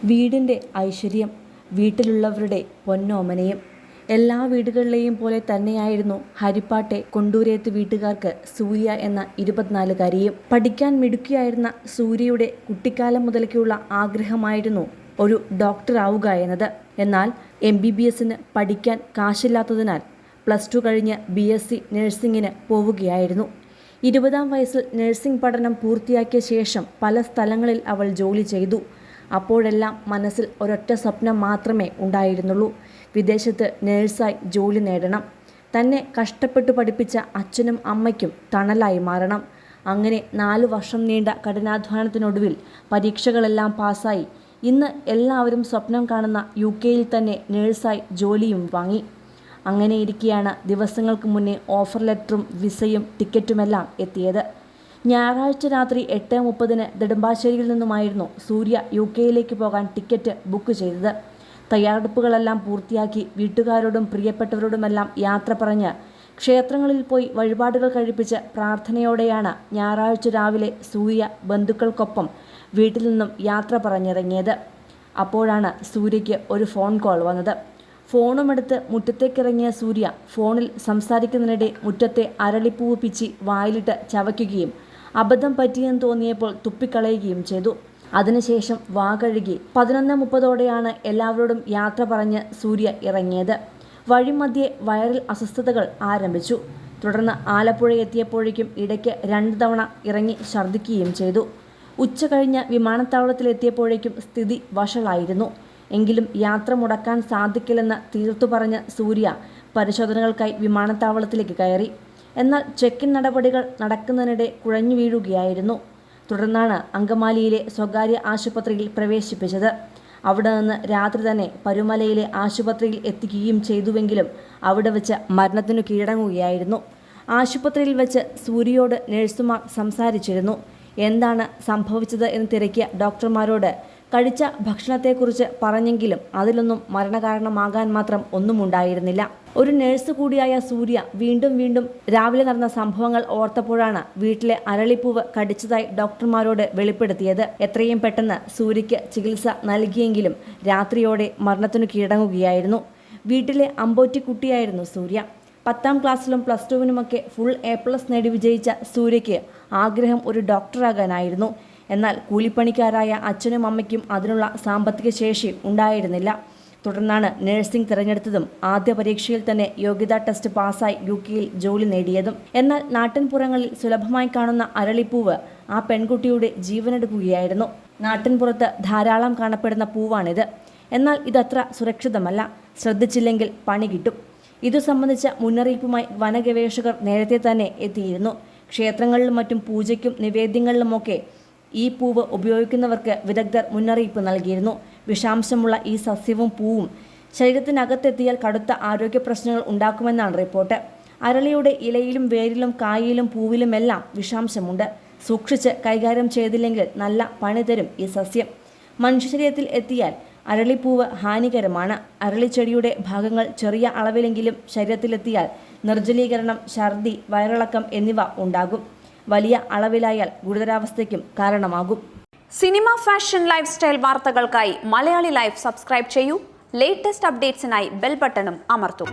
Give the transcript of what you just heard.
വീടിന്റെ ഐശ്വര്യം വീട്ടിലുള്ളവരുടെ പൊന്നോമനയും. എല്ലാ വീടുകളിലെയും പോലെ തന്നെയായിരുന്നു ഹരിപ്പാട്ടെ കൊണ്ടൂരേത്ത് വീട്ടുകാർക്ക് സൂര്യ എന്ന ഇരുപത്തിനാലുകാരിയും. പഠിക്കാൻ മിടുക്കിയായിരുന്ന സൂര്യയുടെ കുട്ടിക്കാലം മുതലേക്കുള്ള ആഗ്രഹമായിരുന്നു ഒരു ഡോക്ടറാവുക എന്നത്. എന്നാൽ എം ബി ബി എസിന് പഠിക്കാൻ കാശില്ലാത്തതിനാൽ പ്ലസ് ടു കഴിഞ്ഞ് ബി എസ് സി നഴ്സിംഗിന് പോവുകയായിരുന്നു. ഇരുപതാം വയസ്സിൽ നഴ്സിംഗ് പഠനം പൂർത്തിയാക്കിയ ശേഷം പല സ്ഥലങ്ങളിൽ അവൾ ജോലി ചെയ്തു. അപ്പോഴെല്ലാം മനസ്സിൽ ഒരൊറ്റ സ്വപ്നം മാത്രമേ ഉണ്ടായിരുന്നുള്ളൂ. വിദേശത്ത് നേഴ്സായി ജോലി നേടണം. തന്നെ കഷ്ടപ്പെട്ടു പഠിപ്പിച്ച അച്ഛനും അമ്മയ്ക്കും തണലായി മാറണം. അങ്ങനെ നാലു വർഷം നീണ്ട കഠിനാധ്വാനത്തിനൊടുവിൽ പരീക്ഷകളെല്ലാം പാസ്സായി. ഇന്ന് എല്ലാവരും സ്വപ്നം കാണുന്ന യു കെയിൽ തന്നെ നേഴ്സായി ജോലിയും വാങ്ങി. അങ്ങനെ അങ്ങനെയിരിക്കെയാണ് ദിവസങ്ങൾക്ക് മുന്നേ ഓഫർ ലെറ്ററും വിസയും ടിക്കറ്റുമെല്ലാം എത്തിയത്. ഞായറാഴ്ച രാത്രി എട്ട് മുപ്പതിന് നെടുമ്പാശ്ശേരിയിൽ നിന്നുമായിരുന്നു സൂര്യ യു കെയിലേക്ക് പോകാൻ ടിക്കറ്റ് ബുക്ക് ചെയ്തത്. തയ്യാറെടുപ്പുകളെല്ലാം പൂർത്തിയാക്കി വീട്ടുകാരോടും പ്രിയപ്പെട്ടവരോടുമെല്ലാം യാത്ര പറഞ്ഞ് ക്ഷേത്രങ്ങളിൽ പോയി വഴിപാടുകൾ കഴിപ്പിച്ച് പ്രാർത്ഥനയോടെയാണ് ഞായറാഴ്ച രാവിലെ സൂര്യ ബന്ധുക്കൾക്കൊപ്പം വീട്ടിൽ നിന്നും യാത്ര പറഞ്ഞിറങ്ങിയത്. അപ്പോഴാണ് സൂര്യയ്ക്ക് ഒരു ഫോൺ കോൾ വന്നത്. ഫോണുമെടുത്ത് മുറ്റത്തേക്കിറങ്ങിയ സൂര്യ ഫോണിൽ സംസാരിക്കുന്നതിനിടെ മുറ്റത്തെ അരളിപ്പൂവ് പിച്ചി വായിലിട്ട് ചവയ്ക്കുകയും അബദ്ധം പറ്റിയെന്ന് തോന്നിയപ്പോൾ തുപ്പിക്കളയുകയും ചെയ്തു. അതിനുശേഷം വാകഴുകി പതിനൊന്ന് മുപ്പതോടെയാണ് എല്ലാവരോടും യാത്ര പറഞ്ഞ് സൂര്യ ഇറങ്ങിയത്. വഴിമധ്യേ വയറിൽ അസ്വസ്ഥതകൾ ആരംഭിച്ചു. തുടർന്ന് ആലപ്പുഴ എത്തിയപ്പോഴേക്കും ഇടയ്ക്ക് രണ്ട് തവണ ഇറങ്ങി ഛർദ്ദിക്കുകയും ചെയ്തു. ഉച്ച കഴിഞ്ഞ് വിമാനത്താവളത്തിലെത്തിയപ്പോഴേക്കും സ്ഥിതി വഷളായിരുന്നു. എങ്കിലും യാത്ര മുടക്കാൻ സാധിക്കില്ലെന്ന് തീർത്തു സൂര്യ പരിശോധനകൾക്കായി വിമാനത്താവളത്തിലേക്ക് കയറി. എന്നാൽ ചെക്കിൻ നടപടികൾ നടക്കുന്നതിനിടെ കുഴഞ്ഞു വീഴുകയായിരുന്നു. തുടർന്നാണ് അങ്കമാലിയിലെ സ്വകാര്യ ആശുപത്രിയിൽ പ്രവേശിപ്പിച്ചത്. അവിടെ നിന്ന് രാത്രി തന്നെ പരുമലയിലെ ആശുപത്രിയിൽ എത്തിക്കുകയും ചെയ്തുവെങ്കിലും അവിടെ വെച്ച് മരണത്തിനു കീഴടങ്ങുകയായിരുന്നു. ആശുപത്രിയിൽ വെച്ച് സൂര്യയോട് നഴ്സുമാർ സംസാരിച്ചിരുന്നു. എന്താണ് സംഭവിച്ചത് എന്ന് തിരക്കിയ ഡോക്ടർമാരോട് കഴിച്ച ഭക്ഷണത്തെക്കുറിച്ച് പറഞ്ഞെങ്കിലും അതിലൊന്നും മരണകാരണമാകാൻ മാത്രം ഒന്നും ഉണ്ടായിരുന്നില്ല ഒരു നഴ്സ് കൂടിയായ സൂര്യ വീണ്ടും വീണ്ടും രാവിലെ നടന്ന സംഭവങ്ങൾ ഓർത്തപ്പോഴാണ് വീട്ടിലെ അരളിപ്പൂവ് കടിച്ചതായി ഡോക്ടർമാരോട് വെളിപ്പെടുത്തിയത്. എത്രയും പെട്ടെന്ന് സൂര്യയ്ക്ക് ചികിത്സ നൽകിയെങ്കിലും രാത്രിയോടെ മരണത്തിനു കീഴടങ്ങുകയായിരുന്നു. വീട്ടിലെ അമ്പോറ്റിക്കുട്ടിയായിരുന്നു സൂര്യ. പത്താം ക്ലാസ്സിലും പ്ലസ് ടുവിനുമൊക്കെ ഫുൾ എ പ്ലസ് നേടി വിജയിച്ച സൂര്യയ്ക്ക് ആഗ്രഹം ഒരു ഡോക്ടറാകാനായിരുന്നു എന്നാൽ കൂലിപ്പണിക്കാരായ അച്ഛനും അമ്മയ്ക്കും അതിനുള്ള സാമ്പത്തിക ശേഷി ഉണ്ടായിരുന്നില്ല. തുടർന്നാണ് നഴ്സിംഗ് തിരഞ്ഞെടുത്തതും ആദ്യ പരീക്ഷയിൽ തന്നെ യോഗ്യതാ ടെസ്റ്റ് പാസ്സായി യു കെയിൽ ജോലി നേടിയതും. എന്നാൽ നാട്ടിൻപുറങ്ങളിൽ സുലഭമായി കാണുന്ന അരളിപ്പൂവ് ആ പെൺകുട്ടിയുടെ ജീവനെടുക്കുകയായിരുന്നു. നാട്ടിൻപുറത്ത് ധാരാളം കാണപ്പെടുന്ന പൂവാണിത്. എന്നാൽ ഇതത്ര സുരക്ഷിതമല്ല. ശ്രദ്ധിച്ചില്ലെങ്കിൽ പണി കിട്ടും. ഇതു സംബന്ധിച്ച മുന്നറിയിപ്പുമായി വനഗവേഷകർ നേരത്തെ തന്നെ എത്തിയിരുന്നു. ക്ഷേത്രങ്ങളിലും മറ്റും പൂജയ്ക്കും നിവേദ്യങ്ങളിലുമൊക്കെ ഈ പൂവ് ഉപയോഗിക്കുന്നവർക്ക് വിദഗ്ധർ മുന്നറിയിപ്പ് നൽകിയിരുന്നു. വിഷാംശമുള്ള ഈ സസ്യവും പൂവും ശരീരത്തിനകത്തെത്തിയാൽ കടുത്ത ആരോഗ്യ പ്രശ്നങ്ങൾ ഉണ്ടാക്കുമെന്നാണ് റിപ്പോർട്ട്. അരളിയുടെ ഇലയിലും വേരിലും കായയിലും പൂവിലുമെല്ലാം വിഷാംശമുണ്ട്. സൂക്ഷിച്ച് കൈകാര്യം ചെയ്തില്ലെങ്കിൽ നല്ല പണി തരും ഈ സസ്യം. മനുഷ്യശരീരത്തിൽ എത്തിയാൽ അരളിപ്പൂവ് ഹാനികരമാണ്. അരളിച്ചെടിയുടെ ഭാഗങ്ങൾ ചെറിയ അളവിലെങ്കിലും ശരീരത്തിലെത്തിയാൽ നിർജലീകരണം ഛർദി വയറിളക്കം എന്നിവ ഉണ്ടാകും. വലിയ അളവിലായാൽ ഗുരുതരാവസ്ഥയ്ക്കും കാരണമാകും. സിനിമ ഫാഷൻ ലൈഫ് സ്റ്റൈൽ വാർത്തകൾക്കായി മലയാളി ലൈഫ് സബ്സ്ക്രൈബ് ചെയ്യൂ. ലേറ്റസ്റ്റ് അപ്ഡേറ്റ്സിനായി ബെൽ ബട്ടണും അമർത്തും.